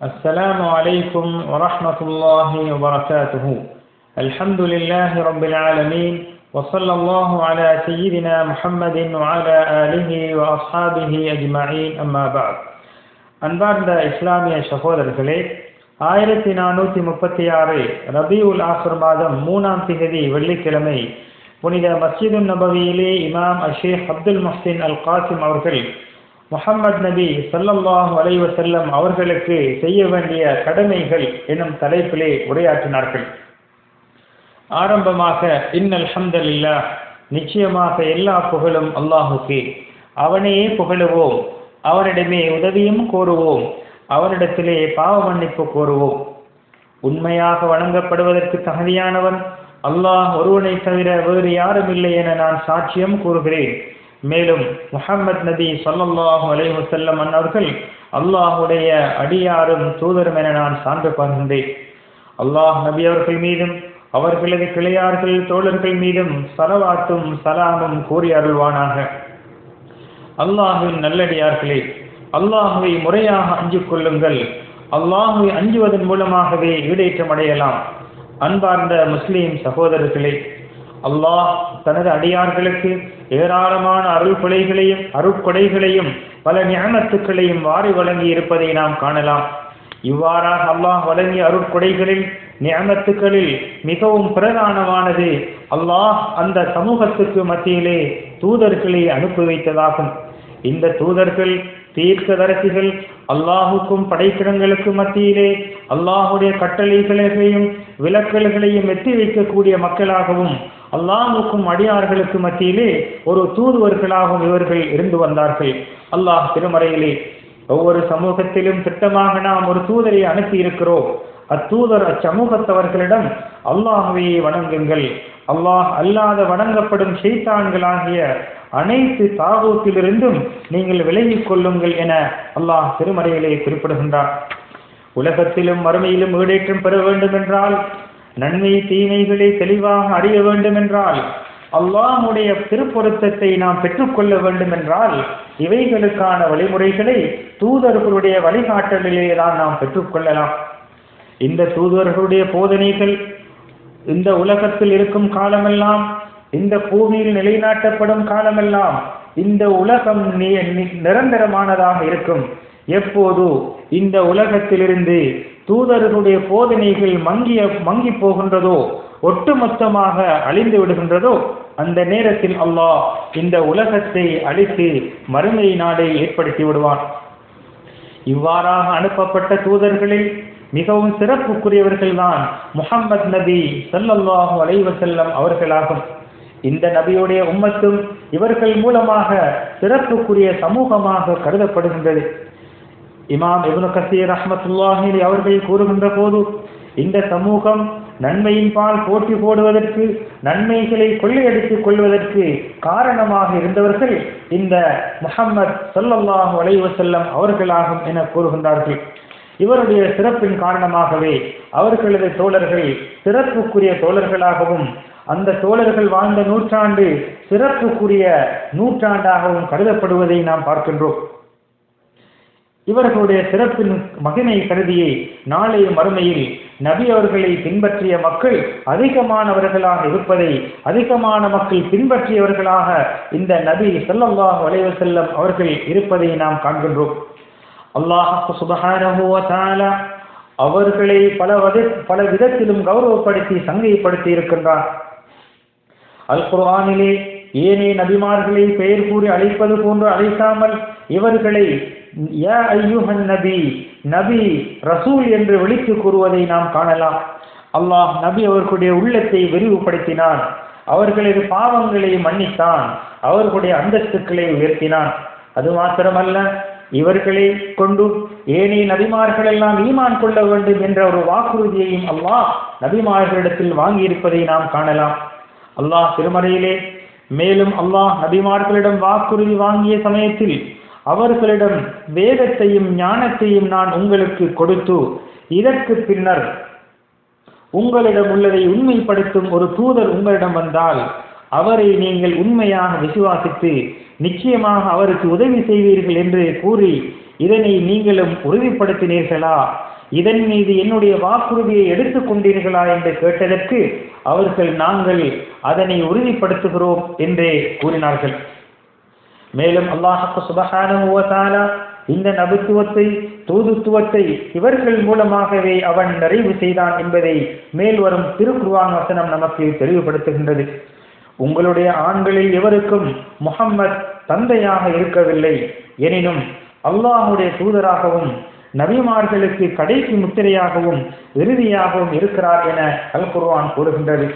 السلام عليكم ورحمة الله وبركاته الحمد لله رب العالمين وصلى الله على سيدنا محمد وعلى آله وأصحابه أجمعين أما بعد அன்பார்ந்த இஸ்லாமிய சகோதரர்களே ஆயிரத்தி நானூற்றி முப்பத்தி ஆறு ரபியுல் ஆசர் மாதம் மூணாம் திகதி வெள்ளிக்கிழமை புனித மஸ்ஜிது நபவியிலே இமாம் அஷேக் அப்துல் முஹ்சின் அல் காசிம் அவர்கள் முகம்மது நபி சல்லல்லாஹு வலைவ செல்லம் அவர்களுக்கு செய்ய வேண்டிய கடமைகள் எனும் தலைப்பிலே உரையாற்றினார்கள். ஆரம்பமாக இன்னல் ஹம்தலில்லா நிச்சயமாக எல்லா புகழும் அல்லாஹுக்கு. அவனையே புகழுவோம் அவனிடமே உதவியும் கோருவோம் அவனிடத்திலே பாவ மன்னிப்பு கோருவோம். உண்மையாக வணங்கப்படுவதற்கு தகுதியானவன் அல்லாஹ் ஒருவனை தவிர வேறு யாரும் இல்லை என நான் சாட்சியம் கூறுகிறேன். மேலும் முஹம்மத் நபி சொல்லல்லாஹு அலைஹு செல்லம் அன்னவர்கள் அல்லாஹுடைய அடியாரும் தூதரும் என நான் சான்று பகிர்ந்தேன் அல்லாஹ் நபி அவர்கள் மீதும் அவர்களது கிளையார்கள் தோழர்கள் மீதும் சலவாத்தும் சலாமும் கூறி அருள்வானாக. அல்லாஹுவின் நல்லடியார்களே அல்லாஹுவை முறையாக அஞ்சு கொள்ளுங்கள். அல்லாஹுவை அஞ்சுவதன் மூலமாகவே ஈடேற்றம் அடையலாம். அன்பார்ந்த முஸ்லீம் சகோதரர்களே அல்லாஹ் தனது அடியார்களுக்கு ஏராளமான அருள் கொலைகளையும் அருட்கொடைகளையும் பல ஞானத்துக்களையும் வாரி வழங்கி இருப்பதை நாம் காணலாம். இவ்வாறாக அல்லாஹ் வழங்கிய அருட்கொடைகளில் நியமத்துக்களில் மிகவும் பிரதானமானது அல்லாஹ் அந்த சமூகத்துக்கு மத்தியிலே தூதர்களை அனுப்பி வைத்ததாகும். இந்த தூதர்கள் தீர்க்கதரசிகள் அல்லாஹுக்கும் படைக்கிடங்களுக்கும் மத்தியிலே அல்லாஹுடைய கட்டளைகளையும் விலக்கல்களையும் எட்டி வைக்கக்கூடிய மக்களாகவும் அல்லாஹுக்கும் அடியார்களுக்கு மத்தியிலே ஒரு தூதுவர்களாகவும் இவர்கள் இருந்து வந்தார்கள். அல்லாஹ் திருமறையிலே ஒவ்வொரு சமூகத்திலும் திட்டமாக நாம் ஒரு தூதரை அனுப்பி இருக்கிறோம் அத்தூதர் அச்சமூகத்தவர்களிடம் அல்லாஹுவை வணங்குங்கள். அல்லாஹ் அல்லாத வணங்கப்படும் ஷெய்தான்களாகிய அனைத்து தாகூத்திலிருந்தும் நீங்கள் விலகிக் கொள்ளுங்கள் என அல்லாஹ் திருமறையிலே குறிப்பிடுகின்றார் உலகத்திலும் மறுமையிலும் ஈடேற்றம் பெற வேண்டும் என்றால் நன்மை தீமைகளை தெளிவாக அறிய வேண்டும் என்றால் அல்லாஹுடைய திருப்பொருத்தத்தை நாம் பெற்றுக்கொள்ள வேண்டும் என்றால் இவைகளுக்கான வழிமுறைகளை தூதர்களுடைய வழிகாட்டலிலே தான் நாம் பெற்றுக்கொள்ளலாம். இந்த தூதர்களுடைய போதனைகள் இந்த உலகத்தில் இருக்கும் காலமெல்லாம் இந்த பூமியில் நிலைநாட்டப்படும் காலமெல்லாம் இந்த உலகம் நிரந்தரமானதாக இருக்கும். எப்போது? இந்த உலகத்திலிருந்து தூதர்களுடைய போதனைகள் மங்கிய மங்கி போகின்றதோ ஒட்டுமொத்தமாக அழிந்து விடுகின்றதோ அந்த நேரத்தில் அல்லாஹ் இந்த உலகத்தை அழித்து மறுமை நாடை ஏற்படுத்தி விடுவான். இவ்வாறாக அனுப்பப்பட்ட தூதர்களில் மிகவும் சிறப்புக்குரியவர்கள்தான் முகம்மது நபி சல்லல்லாஹு அலைவசல்லம் அவர்களாகும். இந்த நபியுடைய உம்மத்தும் இவர்கள் மூலமாக சிறப்புக்குரிய சமூகமாக கருதப்படுகின்றது. இமாம் இபுனு கசீர் அஹமத்துல்லாஹி அவர்கள் கூறுகின்ற போது இந்த சமூகம் நன்மையின் பால் போட்டி போடுவதற்கு நன்மைகளை கொள்ளையடித்துக் கொள்வதற்கு காரணமாக இருந்தவர்கள் இந்த முகம்மது சொல்லல்லாஹு அலைவசல்லம் அவர்களாகும் என கூறுகின்றார்கள். இவருடைய சிறப்பின் காரணமாகவே அவர்களது தோழர்கள் சிறப்புக்குரிய தோழர்களாகவும் அந்த தோழர்கள் வாழ்ந்த நூற்றாண்டு சிறப்புக்குரிய நூற்றாண்டாகவும் கருதப்படுவதை நாம் பார்க்கின்றோம். இவர்களுடைய சிறப்பின் மகிமை கருதியை நாளை மறுமையில் நபி அவர்களை பின்பற்றிய மக்கள் அதிகமானவர்களாக இருப்பதை அதிகமான மக்கள் பின்பற்றியவர்களாக இந்த நபி செல்லல்லாஹ் வளைவு செல்லம் அவர்கள் இருப்பதை நாம் காண்கின்றோம். அல்லாஹு சுபகான அவர்களை பல வத பல விதத்திலும் கௌரவப்படுத்தி சங்கைப்படுத்தி இருக்கின்றார் அல் குர்ஆனிலே ஏனே நபிமார்களை பெயர் கூறி அழைப்பது போன்று அழைக்காமல் இவர்களை யா ஐயுஹன் நபி நபி ரசூல் என்று விழித்து கூறுவதை நாம் காணலாம். அல்லாஹ் நபி அவர்களுடைய உள்ளத்தை விரிவுபடுத்தினான். அவர்களது பாவங்களை மன்னித்தான். அவர்களுடைய அந்தஸ்துக்களை உயர்த்தினான். அது மாத்திரமல்ல இவர்களை கொண்டு ஏனைய நபிமார்கள் எல்லாம் ஈமான் கொள்ள வேண்டும் என்ற ஒரு வாக்குறுதியையும் அல்லாஹ் நபிமார்களிடத்தில் வாங்கியிருப்பதை நாம் காணலாம். அல்லாஹ் திருமறையிலே மேலும் அல்லாஹ் நபிமார்களிடம் வாக்குறுதி வாங்கிய சமயத்தில் அவர்களிடம் வேதத்தையும் ஞானத்தையும் நான் உங்களுக்கு கொடுத்து இதற்கு பின்னர் உங்களிடம் உள்ளதை உண்மைப்படுத்தும் ஒரு தூதர் உங்களிடம் வந்தால் அவரை நீங்கள் உண்மையாக விசுவாசித்து நிச்சயமாக அவருக்கு உதவி செய்வீர்கள் என்று கூறி இதனை நீங்களும் உறுதிப்படுத்தினீர்களா? இதன் மீது என்னுடைய வாக்குறுதியை எடுத்துக் கொண்டீர்களா என்று கேட்டதற்கு அவர்கள் நாங்கள் அதனை உறுதிப்படுத்துகிறோம் என்றே கூறினார்கள். மேலும் அல்லாஹு சுபகான இந்த நபுத்துவத்தை தூதுத்துவத்தை இவர்கள் மூலமாகவே அவன் நிறைவு செய்தான் என்பதை மேல் வரும் திருக்குர்வான் வசனம் நமக்கு தெளிவுபடுத்துகின்றது. உங்களுடைய ஆண்களில் எவருக்கும் முகம்மத் தந்தையாக இருக்கவில்லை. எனினும் அல்லாஹுடைய தூதராகவும் நபிமார்களுக்கு கடைசி முத்திரையாகவும் இறுதியாகவும் இருக்கிறார் என அல் குர்வான் கூறுகின்றது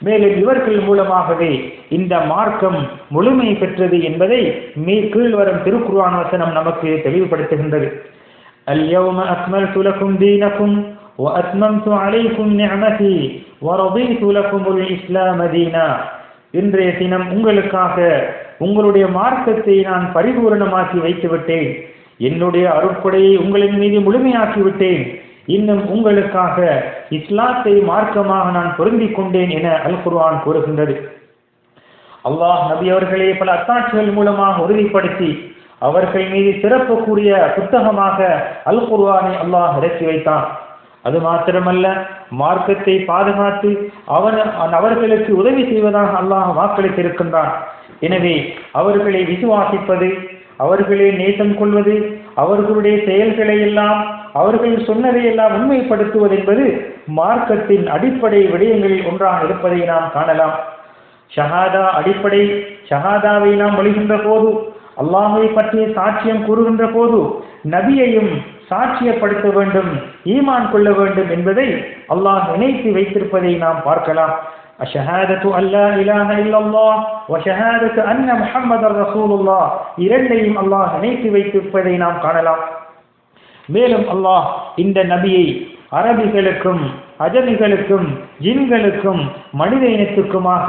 மேலும் இவர்கள் மூலமாகவே இந்த மார்க்கம் முழுமை பெற்றது என்பதை மீ கீழ் வரும் திருக்குர்வான் வசனம் நமக்கு தெளிவுபடுத்துகின்றது اليوم أكملت لكم دينكم وأتممت عليكم نعمتي ورضيت لكم الإسلام دينا இன்றைய தினம் உங்களுக்காக உங்களுடைய மார்க்கத்தை நான் பரிபூரணமாக்கி வைத்து விட்டேன் என்னுடைய அருட்கொடையை உங்களின் மீது முழுமையாக்கிவிட்டேன். இன்னும் உங்களுக்காக இஸ்லாத்தை மார்க்கமாக நான் பொருந்திக் கொண்டேன் என அல் குர்ஆன் கூறுகின்றது. அல்லாஹ் நபி அவர்களை பல அத்தாட்சிகள் மூலமாக உறுதிப்படுத்தி அவர்கள் மீது சிறப்பு கூறிய புத்தகமாக அல் குர்ஆனை அல்லாஹ் இறக்கி வைத்தான். அது மாத்திரமல்ல மார்க்கத்தை பாதுகாத்து அவன் அவர்களுக்கு உதவி செய்வதாக அல்லாஹ் வாக்களித்திருக்கின்றான். எனவே அவர்களை விசுவாசிப்பது அவர்களே நேசம் கொள்வது அவர்களுடைய செயல்களை எல்லாம் அவர்கள் சொன்னதை எல்லாம் உண்மைப்படுத்துவது என்பது மார்க்கத்தின் அடிப்படை விடயங்களில் ஒன்றாக இருப்பதை நாம் காணலாம். ஷஹாதா அடிப்படை ஷஹாதாவை நாம் வழிகின்ற போது அல்லாஹை பற்றிய சாட்சியம் கூறுகின்ற போது நபியையும் சாட்சியப்படுத்த வேண்டும் ஈமான் கொள்ள வேண்டும் என்பதை அல்லாஹ் நினைத்து வைத்திருப்பதை நாம் பார்க்கலாம். அஷஹாதத்து அல்லா இலாஹ இல்லல்லாஹ் வஷஹாதத்து அன்ன முஹம்மது ரசூலுல்லாஹ் இரண்டையும் அல்லாஹ் நினைத்து வைத்திருப்பதை நாம் காணலாம். மேலும் அல்லாஹ் இந்த நபியை அரபிகளுக்கும் அஜமிகளுக்கும் ஜின்களுக்கும் மனித இனத்துக்குமாக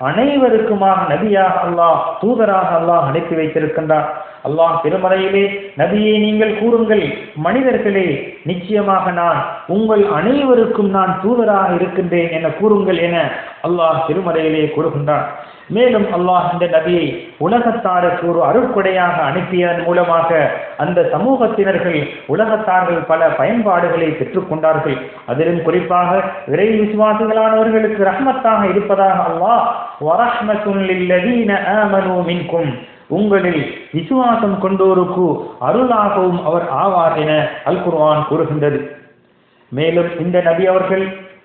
அனைவருக்குமாக நபியாக அல்லாஹ் தூதராக அல்லாஹ் அனுப்பி வைத்திருக்கின்றார். அல்லாஹ் திருமறையிலே நபியை நீங்கள் கூறுங்கள் மனிதர்களே நிச்சயமாக நான் உங்கள் அனைவருக்கும் நான் தூதராக இருக்கின்றேன் என கூறுங்கள் என அல்லாஹ் திருமறையிலே கூறுகின்றான் மேலும் அல்லாஹ் இந்த நபியை உலகத்தாருக்கு ஒரு அருட்கொடையாக அனுப்பியதன் மூலமாக அந்த சமூகத்தினர்கள் உலகத்தார்கள் பல பயன்பாடுகளை பெற்றுக்கொண்டார்கள் அதிலும் குறிப்பாக இறை விசுவாசிகளானவர்களுக்கு ரஹ்மத்தாக இருப்பதாக அல்லாஹ் வரஹ்மத்துல்லதீன மின்கும். உங்களில் விசுவாசம் கொண்டோருக்கு அருளாகவும் அவர் ஆவார் என அல் குர்வான் கூறுகின்றது. மேலும் இந்த நபி அவர்கள்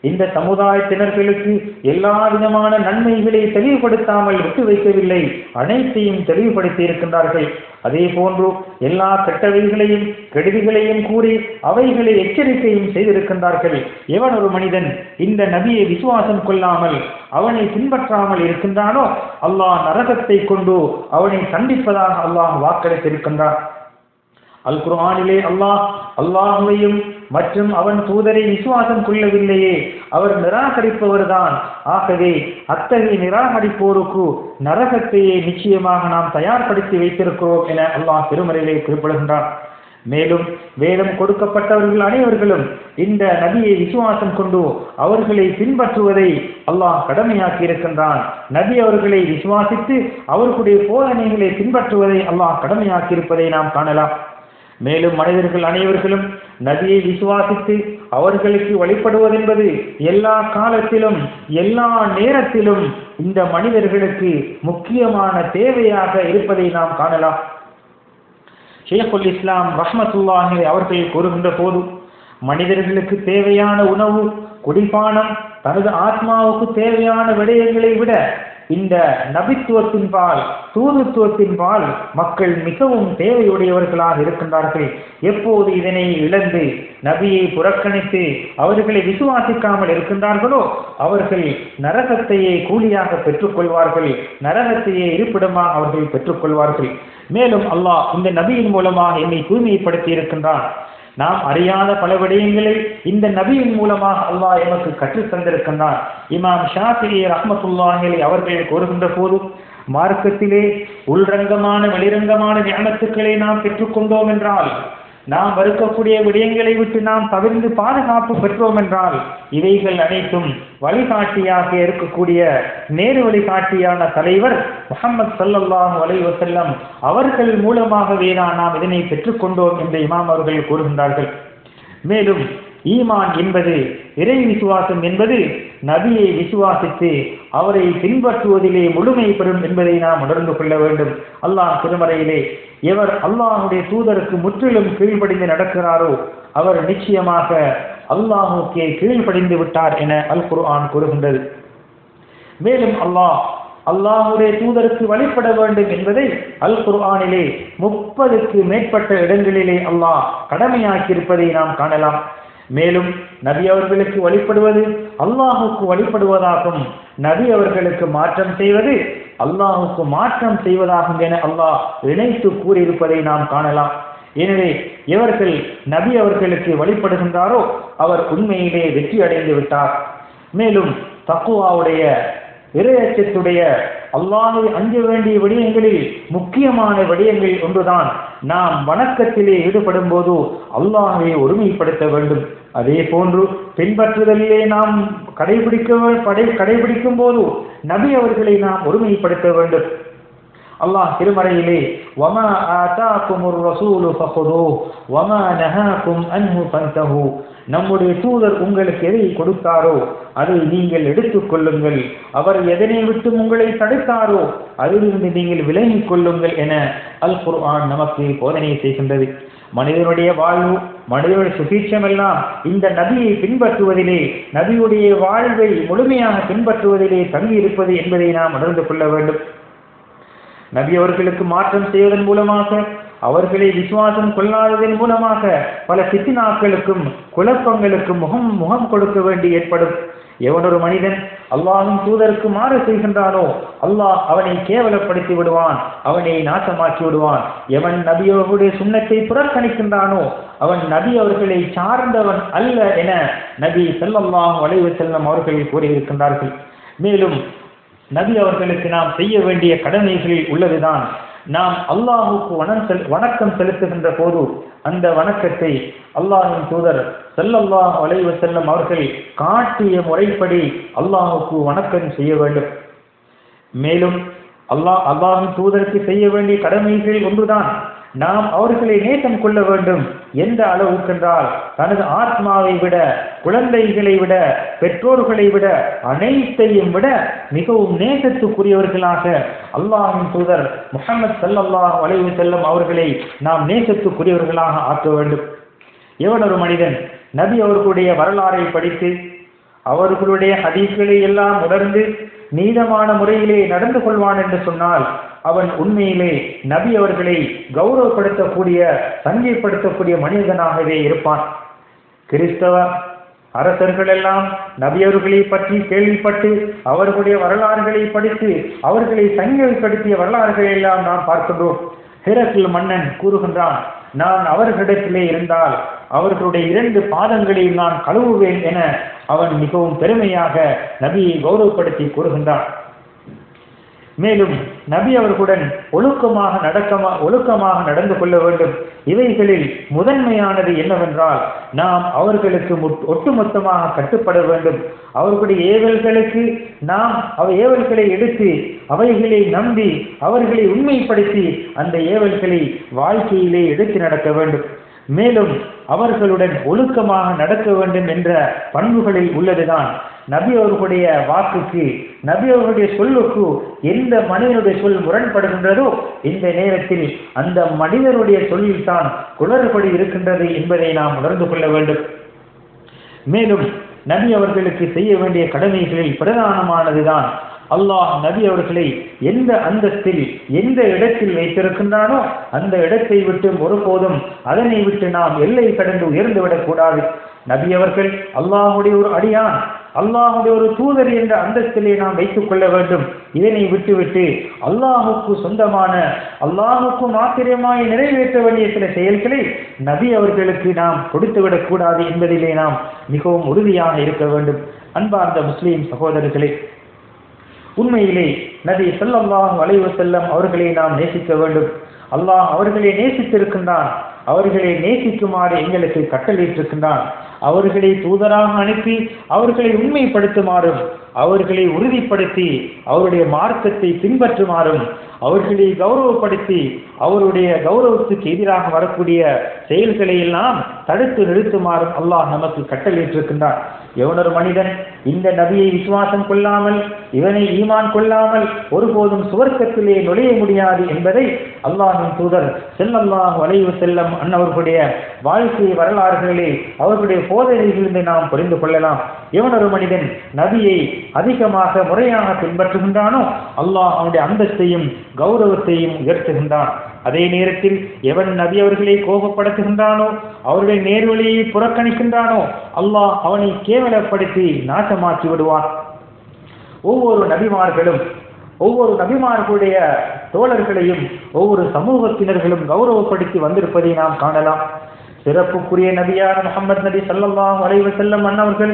இந்த சமுதாயத்தினர்களுக்கு எல்லா விதமான நன்மைகளை தெளிவுபடுத்தாமல் விட்டு வைக்கவில்லை. அனைத்தையும் தெளிவுபடுத்தி இருக்கின்றார்கள். அதே போன்று எல்லா கெட்டவைகளையும் கெடுதிகளையும் கூறி அவைகளை எச்சரிக்கையும் செய்திருக்கின்றார்கள். எவன் ஒரு மனிதன் இந்த நபியை விசுவாசம் கொள்ளாமல் அவனை பின்பற்றாமல் இருக்கின்றானோ அல்லாஹ் நரகத்தை கொண்டு அவனை சந்திப்பதாக அல்லாஹ் வாக்களித்திருக்கின்றான். அல் குர்ஆனிலே அல்லாஹ் அல்லாஹுவையும் மற்றும் அவன் தூதரை விசுவாசம் கொள்ளவில்லையே. அவர் நிராகரிப்பவர்தான். ஆகவே அத்தகைய நிராகரிப்போருக்கு நரகத்தையே நிச்சயமாக நாம் தயார்படுத்தி வைத்திருக்கிறோம் என அல்லாஹ் திருமறையிலே குறிப்பிடுகின்றான். மேலும் வேதம் கொடுக்கப்பட்டவர்கள் அனைவர்களும் இந்த நபியை விசுவாசம் கொண்டு அவர்களை பின்பற்றுவதை அல்லாஹ் கடமையாக்கி இருக்கின்றான். நபி அவர்களை விசுவாசித்து அவர்களுடைய போதனைகளை பின்பற்றுவதை அல்லாஹ் கடமையாக்கி இருப்பதை நாம் காணலாம். மேலும் மனிதர்கள் அனைவர்களும் நபியை விசுவாசித்து அவர்களுக்கு வழிபடுவதென்பது எல்லா காலத்திலும் எல்லா நேரத்திலும் இந்த மனிதர்களுக்கு முக்கியமான தேவையாக இருப்பதை நாம் காணலாம். ஷேகுல் இஸ்லாம் ரஹ்மத்துல்லாஹி அவர்கள் கூறுகின்ற போது மனிதர்களுக்கு தேவையான உணவு குடிபானம் தனது ஆத்மாவுக்கு தேவையான விடயங்களை விட இந்த நபித்துவத்தின்பால் தூதுத்துவத்தின்பால் மக்கள் மிகவும் தேவையுடையவர்களாக இருக்கின்றார்கள். எப்போது இதனை இழந்து நபியை புறக்கணித்து அவர்களை விசுவாசிக்காமல் இருக்கின்றார்களோ அவர்கள் நரகத்தையே கூலியாக பெற்றுக்கொள்வார்கள். நரகத்தையே இருப்பிடமாக அவர்கள் பெற்றுக்கொள்வார்கள். மேலும் அல்லாஹ் இந்த நபியின் மூலமாக என்னை தூய்மைப்படுத்தி இருக்கின்றான் நாம் அறியாத பல விடயங்களை இந்த நபியின் மூலமாக அல்லாஹ் எமக்கு கற்றுத் தந்திருக்கின்றான். இமாம் ஷாஃபி ரஹ்மத்துல்லாஹிலை அவர்கள் கூறுகின்ற போது மார்க்கத்திலே உள்ரங்கமான வெளிரங்கமான ஞானத்துக்களை நாம் பெற்றுக்கொண்டோம் என்றால் நாம் மறுக்கக்கூடிய விடயங்களை விட்டு நாம் தவிர்ந்து பாதுகாப்பு பெற்றோம் என்றால் இவைகள் அனைத்தும் வழிகாட்டியாக இருக்கக்கூடிய நேரு வழிகாட்டியான தலைவர் முகமது சல்லல்லாஹு அலைஹி அவர்கள் மூலமாகவே தான் நாம் இதனை பெற்றுக்கொண்டோம் என்று இமாம் அவர்கள் கூறுகின்றார்கள். மேலும் ஈமான் என்பது இறை விசுவாசம் என்பது நபியை விசுவாசித்து அவரை பின்பற்றுவதிலே முழுமை பெறும் என்பதை நாம் உணர்ந்து கொள்ள வேண்டும். அல்லாஹ் திருமறையிலே எவர் அல்லாஹுடைய தூதருக்கு முற்றிலும் கீழ்ப்படிந்து நடக்கிறாரோ அவர் நிச்சயமாக அல்லாஹுக்கே கீழ்ப்படிந்து விட்டார் என அல் குர்ஆன் கூறுகின்றது. மேலும் அல்லாஹ் அல்லாஹுடைய தூதருக்கு வழிபட வேண்டும் என்பதை அல் குர்ஆனிலே முப்பதுக்கு மேற்பட்ட இடங்களிலே அல்லாஹ் கடமையாக்கியிருப்பதை நாம் காணலாம். மேலும் நபி அவர்களுக்கு வழிபடுவது அல்லாஹுக்கு வழிபடுவதாகும். நபி அவர்களுக்கு மாற்றம் செய்வது அல்லாஹுக்கு மாற்றம் செய்வதாகும் என அல்லாஹ் இணைத்து கூறியிருப்பதை நாம் காணலாம். எனவே இவர்கள் நபி அவர்களுக்கு வழிபடுகின்றாரோ அவர் உண்மையிலே வெற்றி அடைந்து விட்டார். மேலும் தக்குவாவுடைய இரையச்சத்துடைய அல்லாஹை அஞ்ச வேண்டிய விடயங்களில் முக்கியமான விடயங்கள் ஒன்றுதான். நாம் வணக்கத்திலே ஈடுபடும் போது அல்லாஹை ஒருமைப்படுத்த வேண்டும். அதே போன்று பின்பற்றுதலிலே நாம் கடைபிடிக்க படை கடைபிடிக்கும் போது நபி அவர்களை நாம் ஒருமைப்படுத்த வேண்டும். அல்லாஹ் திருமறையிலே வமா ஆதாக்குமுர் ரசூலு ஃபஹுது வமா நஹாக்கும் அன்ஹு ஃபன்தஹு. நம்முடைய தூதர் உங்களுக்கு எதை கொடுத்தாரோ அதை நீங்கள் எடுத்துக் கொள்ளுங்கள். அவர் எதனை விட்டு உங்களை தடுத்தாரோ அதிலிருந்து நீங்கள் விலகிக் கொள்ளுங்கள் என அல் குர்ஆன் நமக்கு போதனை செய்கின்றது. மனிதனுடைய வாழ்வு மனிதனுடைய சுபீட்சம் எல்லாம் இந்த நபியை பின்பற்றுவதிலே நபியுடைய வாழ்வை முழுமையாக பின்பற்றுவதிலே தங்கி இருப்பது என்பதை நாம் உணர்ந்து கொள்ள வேண்டும். நபி அவர்களுக்கு மாற்றம் செய்வதன் மூலமாக அவர்களை விசுவாசம் கொள்ளாததன் மூலமாக பல சித்தினாக்களுக்கும் குழப்பங்களுக்கும் முகம் முகம் கொடுக்க வேண்டி ஏற்படும். எவனொரு மனிதன் அல்லாஹும் தூதருக்கு மாறு செய்கின்றானோ அல்லாஹ் அவனை கேவலப்படுத்தி விடுவான் அவனை நாசமாக்கி விடுவான். எவன் நபி அவர்களுடைய சுண்ணத்தை புறக்கணிக்கின்றானோ அவன் நபி அவர்களை சார்ந்தவன் அல்ல என நபி செல்லல்லாஹ் வளைவு செல்லம் அவர்கள் கூறியிருக்கின்றார்கள். மேலும் நபி அவர்களுக்கு நாம் செய்ய வேண்டிய கடமைகளில் உள்ளதுதான். நாம் அல்லாஹுக்கு வனம் செல் வணக்கம் செலுத்துகின்ற போது அந்த வணக்கத்தை அல்லாஹின் தூதர் செல்லல்லாஹ் வளைவு செல்லும் அவர்கள் காட்டிய முறைப்படி அல்லாஹுக்கு வணக்கம் செய்ய வேண்டும். மேலும் அல்லாஹ் அல்லாஹின் தூதருக்கு செய்ய வேண்டிய கடமைகளில் ஒன்றுதான். நாம் அவர்களை நேசம் கொள்ள வேண்டும். எந்த அளவுக்கென்றால் தனது ஆத்மாவை விட குழந்தைகளை விட பெற்றோர்களை விட அனைத்தையும் விட மிகவும் நேசத்துக்குரியவர்களாக அல்லாஹின் தூதர் முகமது சல்லல்லாஹ் வளைவு செல்லும் அவர்களை நாம் நேசத்துக்குரியவர்களாக ஆக்க வேண்டும். எவனொரு மனிதன் நபி அவர்களுடைய வரலாறை படித்து அவர்களுடைய ஹதீஸ்களை எல்லாம் உணர்ந்து நீதமான முறையிலே நடந்து கொள்வான் என்று சொன்னால் அவன் உண்மையிலே நபி அவர்களை கௌரவப்படுத்தக்கூடிய சங்கைப்படுத்தக்கூடிய மனிதனாகவே இருப்பான். கிறிஸ்தவ அரசர்கள் எல்லாம் நபியவர்களை பற்றி கேள்விப்பட்டு அவர்களுடைய வரலாறுகளை படித்து அவர்களை சங்கைப்படுத்திய வரலாறுகளை எல்லாம் நாம் பார்க்கின்றோம். ஹிரக்கில் மன்னன் கூறுகின்றான் நான் அவர்களிடத்திலே இருந்தால் அவர்களுடைய இரண்டு பாதங்களையும் நான் கழுவுவேன் என அவன் மிகவும் பெருமையாக நபியை கௌரவப்படுத்தி கூறுகின்றான். மேலும் நபி அவர்களுடன் ஒழுக்கமாக நடக்கமா ஒழுக்கமாக நடந்து கொள்ள வேண்டும். இவைகளில் முதன்மையானது என்னவென்றால் நாம் அவர்களுக்கு ஒட்டுமொத்தமாக கட்டுப்பட வேண்டும். அவர்களுடைய ஏவல்களுக்கு நாம் அவ ஏவல்களை எடுத்து அவைகளை நம்பி அவர்களை உண்மைப்படுத்தி அந்த ஏவல்களை வாழ்க்கையிலே எடுத்து நடக்க வேண்டும். மேலும் அவர்களுடன் ஒழுக்கமாக நடக்க வேண்டும் என்ற பண்புகளில் உள்ளதுதான் நபி அவர்களுடைய வாக்குக்கு நபி அவர்களுடைய சொல்லுக்கு எந்த மனிதனுடைய சொல் முரண்படுகின்றதோ இந்த நேரத்தில் அந்த மனிதனுடைய சொல்லில் தான் குளறுபடி இருக்கின்றது என்பதை நாம் உணர்ந்து கொள்ள வேண்டும். மேலும் நபி அவர்களுக்கு செய்ய வேண்டிய கடமைகளில் பிரதானமானதுதான் அல்லாஹ் நபி அவர்களை எந்த அந்தஸ்தில் எந்த இடத்தில் வைத்திருக்கின்றானோ அந்த இடத்தை விட்டு ஒருபோதும் அதனை விட்டு நாம் எல்லை கடந்து உயர்ந்து விடக்கூடாது. நபி அவர்கள் அல்லாஹுடைய ஒரு அடியான். அல்லாஹுடைய ஒரு தூதர் என்ற அந்தஸ்திலே நாம் வைத்துக் கொள்ள வேண்டும். இதனை விட்டுவிட்டு அல்லாஹுக்கு சொந்தமான அல்லாஹுக்கு மாத்திரமாய் நிறைவேற்ற வேண்டிய சில செயல்களை நபி அவர்களுக்கு நாம் கொடுத்துவிடக் கூடாது என்பதிலே நாம் மிகவும் உறுதியாக இருக்க வேண்டும். அன்பார்ந்த முஸ்லீம் சகோதரர்களே உண்மையிலே நபி ஸல்லல்லாஹு வளைவு செல்லம் அவர்களை நாம் நேசிக்க வேண்டும். அல்லாஹ் அவர்களை நேசித்திருக்கின்றான். அவர்களை நேசிக்குமாறு எங்களுக்கு கட்டளையிட்டிருக்கின்றான். அவர்களை தூதராக அனுப்பி அவர்களை உண்மைப்படுத்துமாறும் அவர்களை உறுதிப்படுத்தி அவருடைய மார்க்கத்தை பின்பற்றுமாறும் அவர்களை கௌரவப்படுத்தி அவருடைய கௌரவத்துக்கு எதிராக வரக்கூடிய செயல்களை எல்லாம் தடுத்து நிறுத்துமாறும் அல்லாஹ் நமக்கு கட்டளையிட்டிருக்கின்றார் எவனொரு மனிதன் இந்த நபியை விசுவாசம் கொள்ளாமல் இவனை ஈமான் கொள்ளாமல் ஒருபோதும் சுவர்க்கத்திலே நுழைய முடியாது என்பதை அல்லாஹின் தூதர் செல்லல்லாஹ் வளைவு செல்லம் அன்னவர்களுடைய வாழ்க்கை வரலாறுகளிலே அவர்களுடைய போதனைகளிலிருந்து நாம் புரிந்து கொள்ளலாம். எவனொரு மனிதன் நபியை அதிகமாக முறையாக பின்பற்றுகின்றானோ அல்லாஹ் அவனுடைய அந்தஸ்தையும் கௌரவத்தையும் உயர்த்துகின்றான். அதே நேரத்தில் எவன் நபி அவர்களை கோபப்படுத்துகின்றானோ அவருடைய நேர்வழியை புறக்கணிக்கின்றானோ அல்லாஹ் அவனை கேவலப்படுத்தி நாசமாக்கி விடுவான். ஒவ்வொரு நபிமார்களும் ஒவ்வொரு நபிமார்களுடைய தோழர்களையும் ஒவ்வொரு சமூகத்தினர்களும் கௌரவப்படுத்தி வந்திருப்பதை நாம் காணலாம். சிறப்புக்குரிய நபியான முகமது நபி சல்லாஹ் அலைவ செல்லம் அண்ணவர்கள்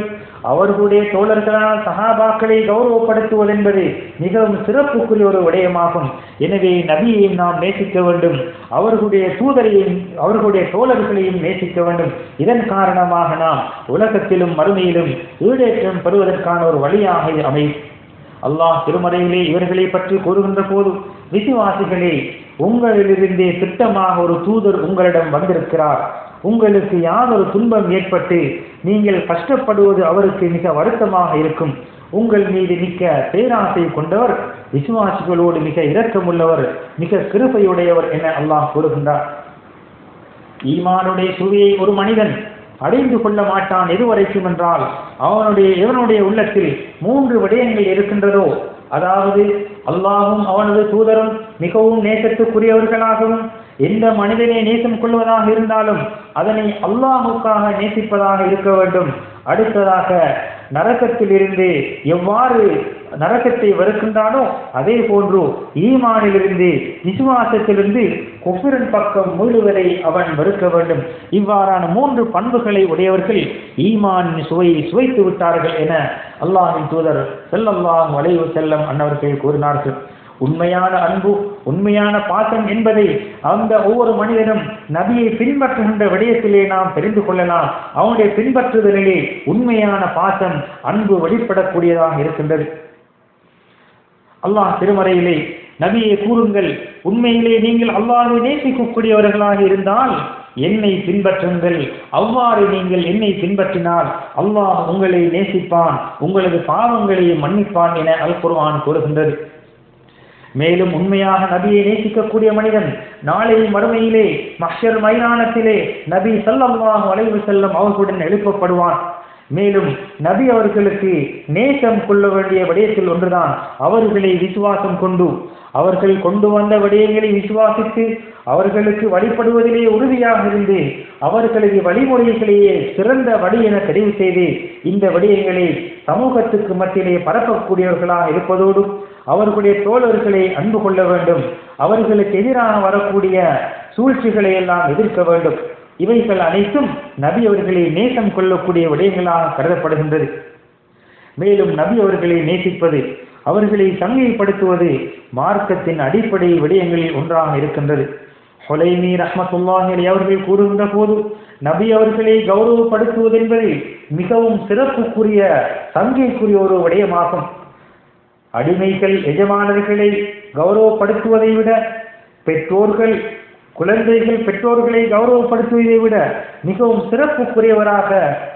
அவர்களுடைய தோழர்களால் சஹாபாக்களை கௌரவப்படுத்துவது என்பது மிகவும் சிறப்புக்குரிய ஒரு விடயமாகும். எனவே நபியையும் நாம் நேசிக்க வேண்டும் அவர்களுடைய தூதரையும் அவர்களுடைய தோழர்களையும் நேசிக்க வேண்டும். இதன் காரணமாக நாம் உலகத்திலும் மறுமையிலும் ஈடேற்றம் பெறுவதற்கான ஒரு வழியாக அமை அல்லாஹ் திருமறையிலே இவர்களை பற்றி கூறுகின்ற போது விசுவாசிகளே உங்களிலிருந்தே திட்டமாக ஒரு தூதர் உங்களிடம் வந்திருக்கிறார். உங்களுக்கு யாதொரு துன்பம் ஏற்பட்டு நீங்கள் கஷ்டப்படுவது அவருக்கு மிக வருத்தமாக இருக்கும். உங்கள் மீது மிக்க பேராசை கொண்டவர் விசுவாசிகளோடு மிக இரக்கமுள்ளவர் மிக கிருபையுடையவர் என அல்லாஹ் கூறுகின்றார். ஈமானுடைய சுவையை ஒரு மனிதன் அடைந்து கொள்ள மாட்டான் எதுவரைக்கும் என்றால் அவனுடைய இவனுடைய உள்ளத்தில் மூன்று விடயங்கள் இருக்கின்றதோ அதாவது அல்லாஹும் அவனது தூதரும் மிகவும் நேசத்துக்குரியவர்களாகவும் எந்த மனிதனை நேசம் கொள்வதாக இருந்தாலும் அதனை அல்லாஹுக்காக நேசிப்பதாக இருக்க வேண்டும். அடுத்ததாக நரகத்திலிருந்து எவ்வாறு நரகத்தை வெறுக்கின்றானோ அதே போன்று ஈமானிலிருந்து விசுவாசத்திலிருந்து குஃபிரன் பக்கம் முழுவதை அவன் வெறுக்க வேண்டும். இவ்வாறான மூன்று பண்புகளை உடையவர்கள் ஈமானின் சுவையை சுவைத்து விட்டார்கள் என அல்லாஹின் தூதர் செல்லல்லாம் வளைவு செல்லம் அன்னவர்கள் கூறினார்கள். உண்மையான அன்பு உண்மையான பாசம் என்பதை அந்த ஒவ்வொரு மனிதனும் நபியை பின்பற்றுகின்ற விடயத்திலே நாம் தெரிந்து கொள்ளலாம். அவனுடைய பின்பற்றுதலிலே உண்மையான பாசம் அன்பு வெளிப்படக்கூடியதாக இருக்கின்றது. அல்லாஹ் திருமறையிலே நபியை கூறுங்கள் உண்மையிலே நீங்கள் அல்லாஹை நேசிக்கக்கூடியவர்களாக இருந்தால் என்னை பின்பற்றுங்கள். அவ்வாறு நீங்கள் என்னை பின்பற்றினால் அல்லாஹ் உங்களை நேசிப்பான் உங்களது பாவங்களை மன்னிப்பான் என அல் குர்வான் கூறுகின்றது. மேலும் உண்மையாக நபியை நேசிக்கக்கூடிய மனிதன் நாளை மறுமையிலே மஷர் மைதானத்திலே நபி ஸல்லல்லாஹு வளைவு செல்லும் அவர்களுடன் எழுப்பப்படுவான். மேலும் நபி அவர்களுக்கு நேசம் கொள்ள வேண்டிய விடயத்தில் ஒன்றுதான் அவர்களை விசுவாசம் கொண்டு அவர்கள் கொண்டு வந்த விடயங்களை விசுவாசித்து அவர்களுக்கு வழிபடுவதிலே உறுதியாக இருந்து அவர்களது வழிமுறைகளையே சிறந்த வழி என தெரிவு செய்து இந்த விடயங்களை சமூகத்துக்கு மத்தியிலே பரப்பக்கூடியவர்களாக இருப்பதோடு அவர்களுடைய தோழர்களை அன்பு கொள்ள வேண்டும். அவர்களுக்கு எதிராக வரக்கூடிய சூழ்ச்சிகளை எல்லாம் எதிர்க்க வேண்டும். இவைகள் அனைத்தும் நபி அவர்களை நேசம் கொள்ளக்கூடிய விடயங்களாக கருதப்படுகின்றது. மேலும் நபி அவர்களை நேசிப்பது அவர்களை சங்கைப்படுத்துவது மார்க்கத்தின் அடிப்படை விடயங்களில் ஒன்றாக இருக்கின்றது. ஹொலைமி ரஹ்மத்துல்லாஹி அவர்கள் கூறுகின்ற போது நபி அவர்களை கௌரவப்படுத்துவது என்பது மிகவும் சிறப்புக்குரிய சங்கைக்குரிய ஒரு விடயமாகும். அடிமைகள் எஜமானர்களை கௌரவப்படுத்துவதை விட பெற்றோர்கள் குழந்தைகள் பெற்றோர்களை கௌரவப்படுத்துவதை விட மிகவும் சிறப்புக்குரியவராக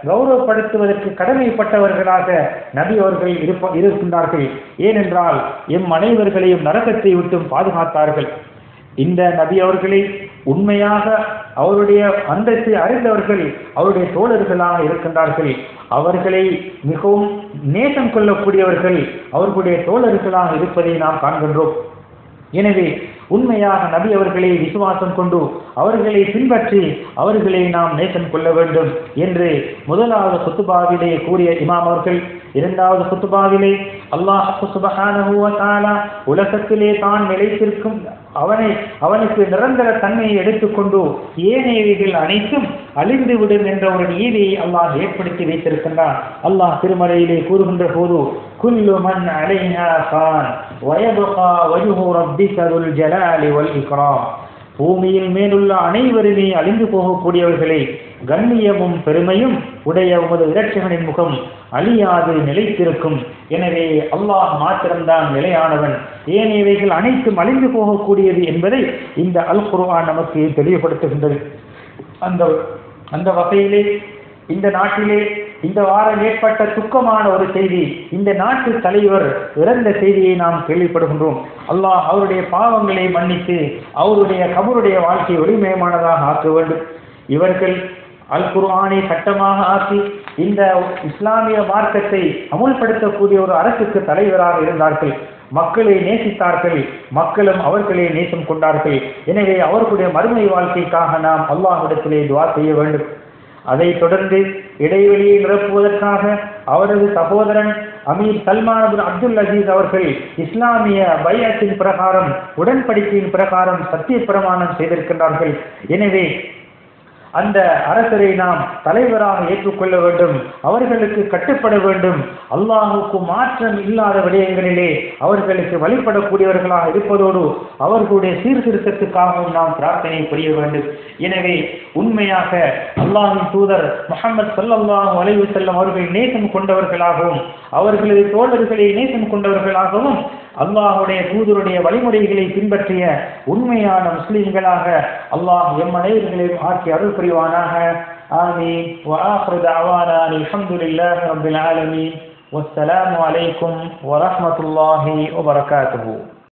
கௌரவப்படுத்துவதற்கு கடமைப்பட்டவர்களாக நபி அவர்கள் இருப்ப இருக்கின்றார்கள். ஏனென்றால் எம் அனைவர்களையும் நரகத்தை விட்டும் பாதுகாத்தார்கள். இந்த நபி அவர்களை உண்மையாக அவருடைய அந்தத்தை அறிந்தவர்கள் அவருடைய தோழர்களாக இருக்கின்றார்கள். அவர்களை மிகவும் நேசம் கொள்ளக்கூடியவர்கள் அவர்களுடைய தோழர்களாக இருப்பதை நாம் காண்கின்றோம். எனவே உண்மையாக நபி அவர்களை விசுவாசம் கொண்டு அவர்களை பின்பற்றி அவர்களை நாம் நேசம் கொள்ள வேண்டும் என்று முதலாவது குத்துபாவிலே கூறிய இமாம் அவர்கள் இரண்டாவது குத்துபாவிலே அல்லாஹ் உலகத்திலே தான் நிலைத்திருக்கும் அவனை அவனுக்கு நிரந்தர தன்மையை எடுத்துக்கொண்டு ஏனையவைகள் அனைத்தும் அழிந்து விடும் என்ற ஒரு நீதியை அல்லாஹ் ஏற்படுத்தி வைத்திருக்கின்றான். அல்லாஹ் திருமலையிலே கூறுகின்ற போது குல்லு மண் அலைஹா ويبقى وجه ربك ذو الجلال والإكرام பூமியில் மேலுள்ள அனைவருமே அழிந்து போகக்கூடியவர்களே கண்ணியமும் பெருமையும் உடைய உமது இரட்சகனின் முகம் அழியாது நிலைத்திருக்கும். எனவே அல்லாஹ் மாத்திரம்தான் நிலையானவன். ஏனையவைகள் அனைத்தும் அழிந்து போகக்கூடியது என்பதை இந்த அல் குர்ஆன் நமக்கு தெளிவுபடுத்துகின்றது. அந்த அந்த வகையிலே இந்த நாட்டிலே இந்த வாரம் ஏற்பட்ட துக்கமான ஒரு செய்தி இந்த நாட்டு தலைவர் இறந்த செய்தியை நாம் கேள்விப்படுகின்றோம். அல்லாஹ் அவருடைய பாவங்களை மன்னித்து அவருடைய கபருடைய வாழ்க்கை ஒளிமயமானதாக ஆக்க வேண்டும். இவர்கள் அல் குர்ஆனை சட்டமாக ஆக்கி இந்த இஸ்லாமிய மார்க்கத்தை அமுல்படுத்தக்கூடிய ஒரு அரசுக்கு தலைவராக இருந்தார்கள். மக்களை நேசித்தார்கள் மக்களும் அவர்களை நேசம் கொண்டார்கள். எனவே அவர்களுடைய மறுமை வாழ்க்கைக்காக நாம் அல்லாஹ்விடத்திலே துவா செய்ய வேண்டும். அதைத் தொடர்ந்து இடைவெளியை நிரப்புவதற்காக அவரது சகோதரன் அமீர் சல்மான் அப்துல் அசீஸ் அவர்கள் இஸ்லாமிய பையத்தின் பிரகாரம் உடன்படிக்கையின் பிரகாரம் சத்திய பிரமாணம் செய்திருக்கின்றார்கள். எனவே அந்த அரசரை நாம் தலைவராக ஏற்றுக்கொள்ள வேண்டும். அவர்களுக்கு கட்டுப்பட வேண்டும். அல்லாஹுக்கு மாற்றம் இல்லாத விடயங்களிலே அவர்களுக்கு வழிபடக்கூடியவர்களாக இருப்பதோடு அவர்களுடைய சீர்திருத்தத்துக்காகவும் நாம் பிரார்த்தனை புரிய வேண்டும். எனவே உண்மையாக அல்லாஹின் தூதர் முகமது சல்லல்லாஹு அலைவு செல்லும் அவர்கள் நேசம் கொண்டவர்களாகவும் அவர்களது தோழர்களை நேசம் கொண்டவர்களாகவும் அல்லாஹுடைய தூதருடைய வழிமுறைகளை பின்பற்றிய உண்மையான முஸ்லிம்களாக அல்லாஹ் எம் அனைவர்களையும் ஆக்கி அருள் புரிவானாக آمين وآخر دعوانا أن الحمد لله رب العالمين والسلام عليكم ورحمة الله وبركاته